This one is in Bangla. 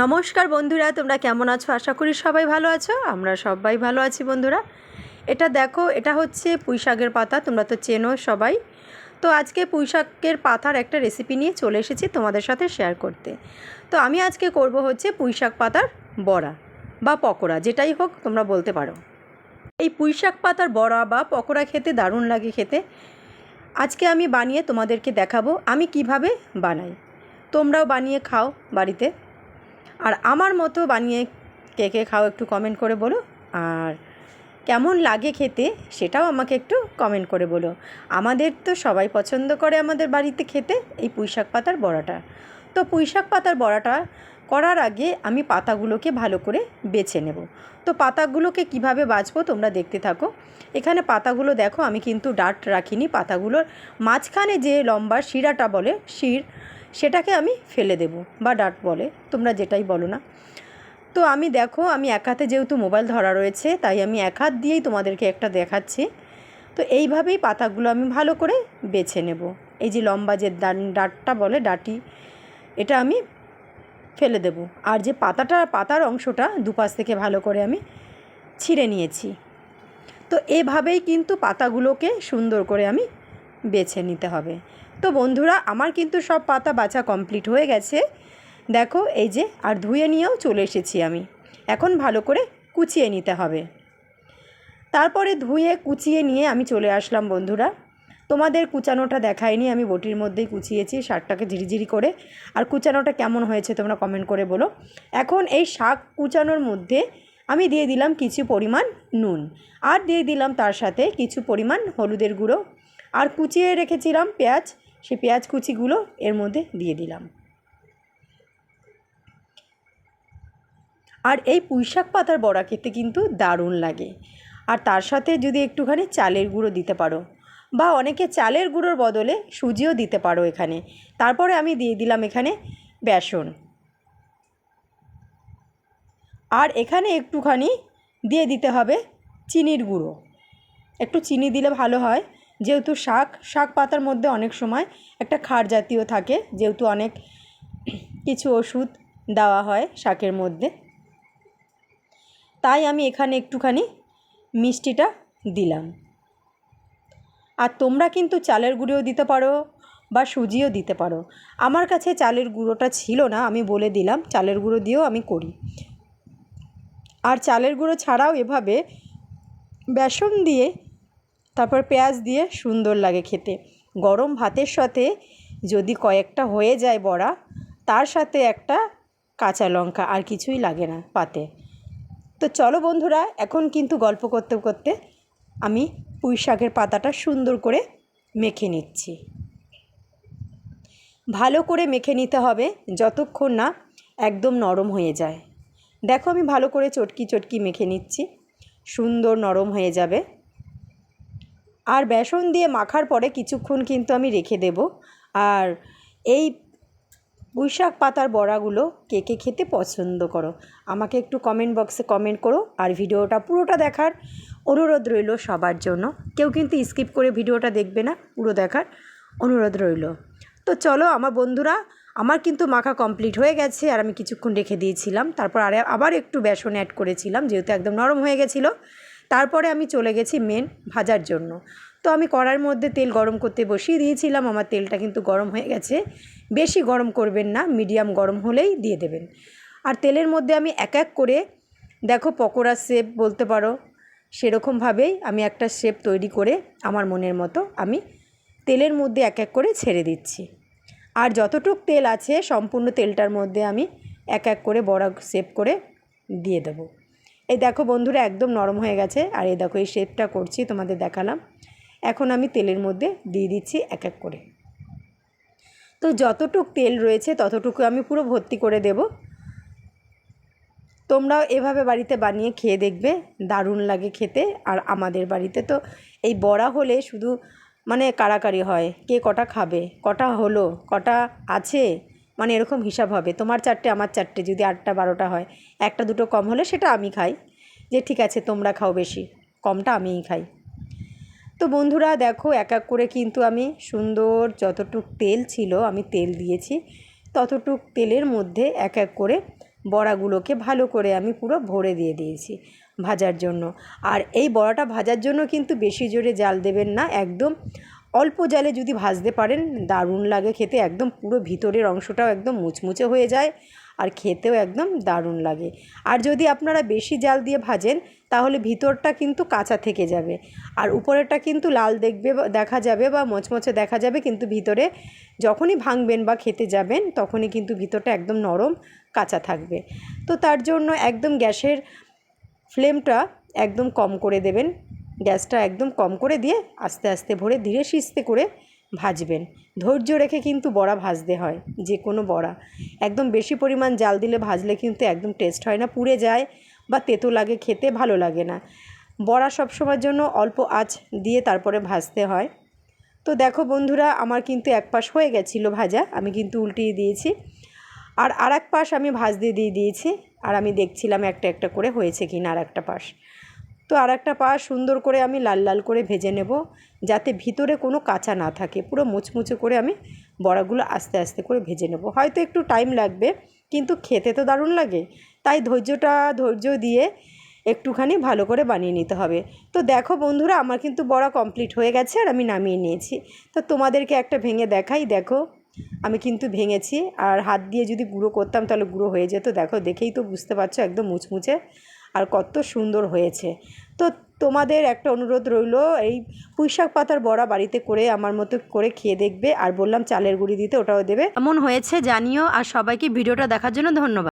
নমস্কার বন্ধুরা, তোমরা কেমন আছো? আশা করি সবাই ভালো আছো। আমরা সবাই ভালো আছি বন্ধুরা। এটা দেখো, এটা হচ্ছে পুঁই শাকের পাতা, তোমরা তো চেনো সবাই। তো আজকে পুঁই শাকের পাতার একটা রেসিপি নিয়ে চলে এসেছি তোমাদের সাথে শেয়ার করতে। তো আমি আজকে করব হচ্ছে পুঁই শাক পাতার বড়া বা পকোড়া, যেটাই হোক তোমরা বলতে পারো। এই পুঁই শাক পাতার বড়া বা পকোড়া খেতে দারুণ লাগে খেতে। আজকে আমি বানিয়ে তোমাদেরকে দেখাবো আমি কীভাবে বানাই। তোমরাও বানিয়ে খাও বাড়িতে। আর আমার মতো বানিয়ে কে কে খাও একটু কমেন্ট করে বলো। আর কেমন লাগে খেতে সেটাও আমাকে একটু কমেন্ট করে বলো। আমাদের তো সবাই পছন্দ করে আমাদের বাড়িতে খেতে এই পুঁইশাক পাতার বড়াটা। তো পুঁইশাক পাতার বড়াটা করার আগে আমি পাতাগুলোকে ভালো করে বেছে নেব। তো পাতাগুলোকে কীভাবে বাছবো তোমরা দেখতে থাকো। এখানে পাতাগুলো দেখো, আমি কিন্তু ডাট রাখিনি। পাতাগুলোর মাঝখানে যে লম্বা শিরাটা বলে শির সেটাকে আমি ফেলে দেব বা ডাট বলে, তোমরা যেটাই বলো না। তো আমি দেখো, আমি এক হাতে যেহেতু মোবাইল ধরা রয়েছে, তাই আমি এক হাত দিয়েই তোমাদেরকে একটা দেখাচ্ছি। তো এইভাবেই পাতাগুলো আমি ভালো করে বেছে নেব। এই যে লম্বা যে ডাটটা বলে, ডাটি, এটা আমি ফেলে দেব। আর যে পাতাটা, পাতার অংশটা দুপাশ থেকে ভালো করে আমি ছিঁড়ে নিয়েছি। তো এভাবেই কিন্তু পাতাগুলোকে সুন্দর করে আমি বেছে নিতে হবে। তো বন্ধুরা, আমার কিন্তু সব পাতা বাছা কমপ্লিট হয়ে গেছে। দেখো, এই যে, আর ধুয়ে নিয়েও চলে এসেছি আমি। এখন ভালো করে কুচিয়ে নিতে হবে। তারপরে ধুয়ে, কুচিয়ে নিয়ে আমি চলে আসলাম বন্ধুরা। তোমাদের কুচানোটা দেখায়নি আমি বটির মধ্যেই কুচিয়েছি, শাকটাকে ঝিরিঝিরি করে। আর কুচানোটা কেমন হয়েছে তোমরা কমেন্ট করে বলো। এখন এই শাক কুচানোর মধ্যে আমি দিয়ে দিলাম কিছু পরিমাণ নুন। আর দিয়ে দিলাম তার সাথে কিছু পরিমাণ হলুদের গুঁড়ো। আর কুচিয়ে রেখেছিলাম পেঁয়াজ সেই পেঁয়াজ কুচিগুলো এর মধ্যে দিয়ে দিলাম। আর এই পুঁইশাক পাতার বড়া খেতে কিন্তু দারুণ লাগে। আর তার সাথে যদি একটুখানি চালের গুঁড়ো দিতে পারো বা অনেকে চালের গুঁড়োর বদলে সুজিও দিতে পারো এখানে। তারপরে আমি দিয়ে দিলাম এখানে বেসন। আর এখানে একটুখানি দিয়ে দিতে হবে চিনির গুঁড়ো। একটু চিনি দিলে ভালো হয়। যেহেতু শাক শাক পাতার মধ্যে অনেক সময় একটা খার জাতীয় থাকে, যেহেতু অনেক কিছু ওষুধ দেওয়া হয় শাকের মধ্যে। তাই আমি এখানে একটুখানি মিষ্টিটা দিলাম। আর তোমরা কিন্তু চালের গুঁড়োও দিতে পারো বা সুজিও দিতে পারো। আমার কাছে চালের গুঁড়োটা ছিল না, আমি বলে দিলাম, চালের গুঁড়ো দিয়েও আমি করি। আর চালের গুঁড়ো ছাড়াও এভাবে বেসন দিয়ে তারপর পেঁয়াজ দিয়ে সুন্দর লাগে খেতে। গরম ভাতের সাথে যদি কয়েকটা হয়ে যায় বড়া, তার সাথে একটা কাঁচা লঙ্কা আর কিছুই লাগে না পাতে। তো চলো বন্ধুরা, এখন কিন্তু গল্প করতে করতে আমি পুঁই শাকের পাতাটা সুন্দর করে মেখে নিচ্ছি। ভালো করে মেখে নিতে হবে যতক্ষণ না একদম নরম হয়ে যায়। দেখো আমি ভালো করে চটকি চটকি মেখে নিচ্ছি। সুন্দর নরম হয়ে যাবে। আর বেসন দিয়ে মাখার পরে কিছুক্ষণ কিন্তু আমি রেখে দেব। আর এই পুঁইশাক পাতার বড়াগুলো কে কে খেতে পছন্দ করো, আমাকে একটু কমেন্ট বক্সে কমেন্ট করো। আর ভিডিওটা পুরোটা দেখার অনুরোধ রইল সবার জন্য। কেউ কিন্তু স্কিপ করে ভিডিওটা দেখবে না, পুরো দেখার অনুরোধ রইল। তো চলো আমার বন্ধুরা, আমার কিন্তু মাখা কমপ্লিট হয়ে গেছে আর আমি কিছুক্ষণ রেখে দিয়েছিলাম। তারপর আর আবার একটু বেসন অ্যাড করেছিলাম, যেহেতু একদম নরম হয়ে গেছিল। তারপরে আমি চলে গেছি মেন ভাজার জন্য। তো আমি কড়ার মধ্যে তেল গরম করতে বসিয়ে দিয়েছিলাম, আমার তেলটা কিন্তু গরম হয়ে গেছে। বেশি গরম করবেন না মিডিয়াম গরম হলেই দিয়ে দেবেন। আর তেলের মধ্যে আমি এক এক করে, দেখো পকোড়া শেপ বলতে পারো, সেরকমভাবেই আমি একটা শেপ তৈরি করে আমার মনের মতো আমি তেলের মধ্যে এক এক করে ছেড়ে দিচ্ছি। আর যতটুক তেল আছে, সম্পূর্ণ তেলটার মধ্যে আমি এক এক করে বড়া শেপ করে দিয়ে দেবো। এই দেখো বন্ধুরা একদম নরম হয়ে গেছে, আর এই দেখো এই শেপটা করছি, তোমাদের দেখালাম। এখন আমি তেলের মধ্যে দিয়ে দিচ্ছি এক এক করে। তো যতটুক তেল রয়েছে, ততটুকু আমি পুরো ভর্তি করে দেব। তোমরাও এভাবে বাড়িতে বানিয়ে খেয়ে দেখবে, দারুণ লাগে খেতে। আর আমাদের বাড়িতে তো এই বড়া হলে শুধু মানে কাড়াকাড়ি হয়, কে কটা খাবে? কটা হলো? কটা আছে? মানে এরকম হিসাব হবে। তোমার চারটে, আমার চারটে, যদি আটটা, বারোটা হয়, একটা দুটো কম হলে সেটা আমি খাই। যে ঠিক আছে, তোমরা খাও বেশি, কমটা আমিই খাই। তো বন্ধুরা, দেখো, এক এক করে কিন্তু আমি সুন্দর যতটুক তেল ছিল আমি তেল দিয়েছি। ততটুক তেলের মধ্যে এক এক করে বড়াগুলোকে ভালো করে আমি পুরো ভরে দিয়ে দিয়েছি ভাজার জন্য। আর এই বড়াটা ভাজার জন্য কিন্তু বেশি জোরে জাল দেবেন না, একদম অল্প জালে যদি ভাজতে পারেন, দারুণ লাগে খেতে। একদম পুরো ভিতরের অংশটাও একদম মুচমুচে হয়ে যায় আর খেতেও একদম দারুণ লাগে। আর যদি আপনারা বেশি জাল দিয়ে ভাজেন, তাহলে ভিতরটা কিন্তু কাঁচা থেকে যাবে। আর উপরেরটা কিন্তু লাল দেখবে দেখা যাবে বা মচমচে দেখা যাবে, কিন্তু ভিতরে যখনই ভাঙবেন বা খেতে যাবেন, তখনই কিন্তু ভিতরটা একদম নরম, কাঁচা থাকবে। তো তার জন্য একদম গ্যাসের ফ্লেমটা একদম কম করে দেবেন। গ্যাসটা একদম কম করে দিয়ে আস্তে আস্তে ভরে ধীরে সিস্তে করে ভাজবেন। ধৈর্য রেখে কিন্তু বড়া ভাজতে হয়, যে কোনো বড়া। একদম বেশি পরিমাণ জাল দিলে ভাজলে কিন্তু একদম টেস্ট হয় না, পুড়ে যায় বা তেতো লাগে, খেতে ভালো লাগে না। বড়া সবসময়ের জন্য অল্প আঁচ দিয়ে তারপরে ভাজতে হয়। তো দেখো বন্ধুরা, আমার কিন্তু এক পাশ হয়ে গেছিল ভাজা, আমি কিন্তু উল্টিয়ে দিয়েছি। আর আর এক পাশ আমি ভাজতে দিয়ে দিয়েছি, আর আমি দেখছিলাম একটা একটা করে হয়েছে কি না আর একটা পাশ। তো আর একটা পাশ সুন্দর করে আমি লাল লাল করে ভেজে নেব, যাতে ভিতরে কোনো কাঁচা না থাকে। পুরো মুচমুচে করে আমি বড়াগুলো আস্তে আস্তে করে ভেজে নেব। হয়তো একটু টাইম লাগবে, কিন্তু খেতে তো দারুণ লাগে। তাই ধৈর্যটা, ধৈর্য দিয়ে একটুখানি ভালো করে বানিয়ে নিতে হবে। তো দেখো বন্ধুরা, আমার কিন্তু বড়া কমপ্লিট হয়ে গেছে আর আমি নামিয়ে নিয়েছি। তো তোমাদেরকে একটা ভেঙে দেখাই, দেখো। আমি কিন্তু ভেঙেছি, আর হাত দিয়ে যদি গুঁড়ো করতাম তাহলে গুঁড়ো হয়ে যেত। দেখো, দেখেই তো বুঝতে পারছ, একদম মুচমুচে। কত সুন্দর হয়েছে। তো তোমাদের একটা অনুরোধ রইল, এই পুঁইশাক পাতার বড়া বাড়িতে করে আমার মতো করে খেয়ে দেখবে। আর বললাম চালের গুঁড়ি দিতে ওটাও দেবে। এমন হয়েছে, জানিও। আর সবাইকে ভিডিওটা দেখার জন্য ধন্যবাদ।